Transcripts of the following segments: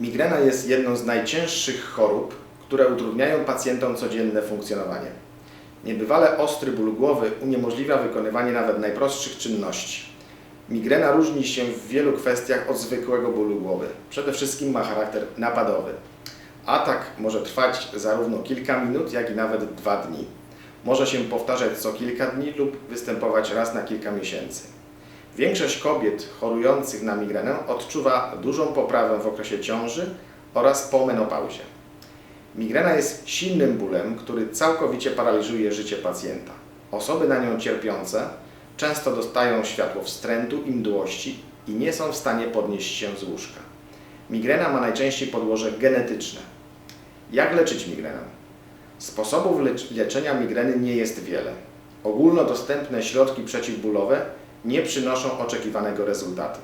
Migrena jest jedną z najcięższych chorób, które utrudniają pacjentom codzienne funkcjonowanie. Niebywale ostry ból głowy uniemożliwia wykonywanie nawet najprostszych czynności. Migrena różni się w wielu kwestiach od zwykłego bólu głowy. Przede wszystkim ma charakter napadowy. Atak może trwać zarówno kilka minut, jak i nawet dwa dni. Może się powtarzać co kilka dni lub występować raz na kilka miesięcy. Większość kobiet chorujących na migrenę odczuwa dużą poprawę w okresie ciąży oraz po menopauzie. Migrena jest silnym bólem, który całkowicie paraliżuje życie pacjenta. Osoby na nią cierpiące często dostają światło wstrętu i mdłości i nie są w stanie podnieść się z łóżka. Migrena ma najczęściej podłoże genetyczne. Jak leczyć migrenę? Sposobów lecz- leczenia migreny nie jest wiele. Ogólnodostępne środki przeciwbólowe nie przynoszą oczekiwanego rezultatu.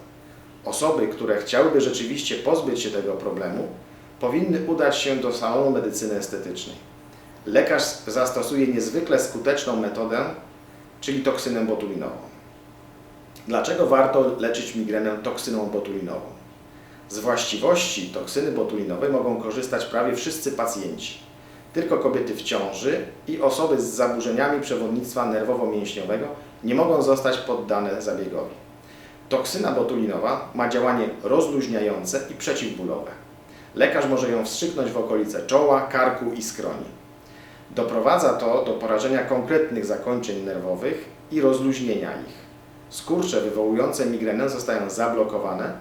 Osoby, które chciałyby rzeczywiście pozbyć się tego problemu, powinny udać się do salonu medycyny estetycznej. Lekarz zastosuje niezwykle skuteczną metodę, czyli toksynę botulinową. Dlaczego warto leczyć migrenę toksyną botulinową? Z właściwości toksyny botulinowej mogą korzystać prawie wszyscy pacjenci. Tylko kobiety w ciąży i osoby z zaburzeniami przewodnictwa nerwowo-mięśniowego nie mogą zostać poddane zabiegowi. Toksyna botulinowa ma działanie rozluźniające i przeciwbólowe. Lekarz może ją wstrzyknąć w okolice czoła, karku i skroni. Doprowadza to do porażenia konkretnych zakończeń nerwowych i rozluźnienia ich. Skurcze wywołujące migrenę zostają zablokowane,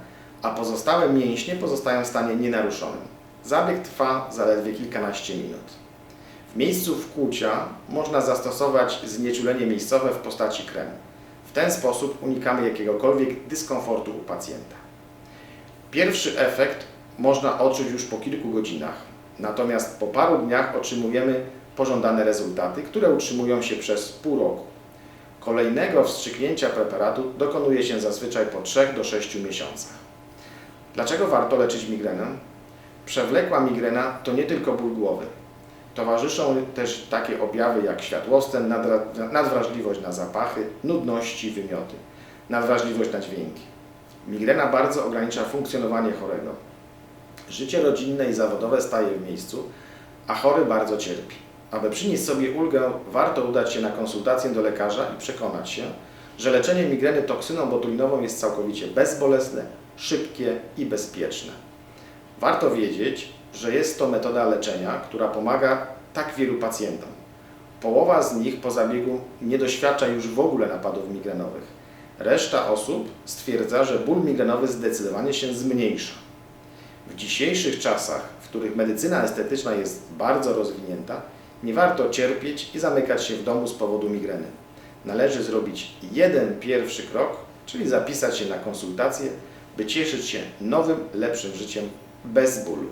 a pozostałe mięśnie pozostają w stanie nienaruszonym. Zabieg trwa zaledwie kilkanaście minut. Miejscu wkłucia można zastosować znieczulenie miejscowe w postaci kremu. W ten sposób unikamy jakiegokolwiek dyskomfortu u pacjenta. Pierwszy efekt można odczuć już po kilku godzinach, natomiast po paru dniach otrzymujemy pożądane rezultaty, które utrzymują się przez pół roku. Kolejnego wstrzyknięcia preparatu dokonuje się zazwyczaj po 3 do 6 miesiącach. Dlaczego warto leczyć migrenę? Przewlekła migrena to nie tylko ból głowy. Towarzyszą też takie objawy jak światłostan, nadwrażliwość na zapachy, nudności, wymioty, nadwrażliwość na dźwięki. Migrena bardzo ogranicza funkcjonowanie chorego. Życie rodzinne i zawodowe staje w miejscu, a chory bardzo cierpi. Aby przynieść sobie ulgę, warto udać się na konsultację do lekarza i przekonać się, że leczenie migreny toksyną botulinową jest całkowicie bezbolesne, szybkie i bezpieczne. Warto wiedzieć, że jest to metoda leczenia, która pomaga tak wielu pacjentom. Połowa z nich po zabiegu nie doświadcza już w ogóle napadów migrenowych. Reszta osób stwierdza, że ból migrenowy zdecydowanie się zmniejsza. W dzisiejszych czasach, w których medycyna estetyczna jest bardzo rozwinięta, nie warto cierpieć i zamykać się w domu z powodu migreny. Należy zrobić jeden pierwszy krok, czyli zapisać się na konsultację, by cieszyć się nowym, lepszym życiem bez bólu.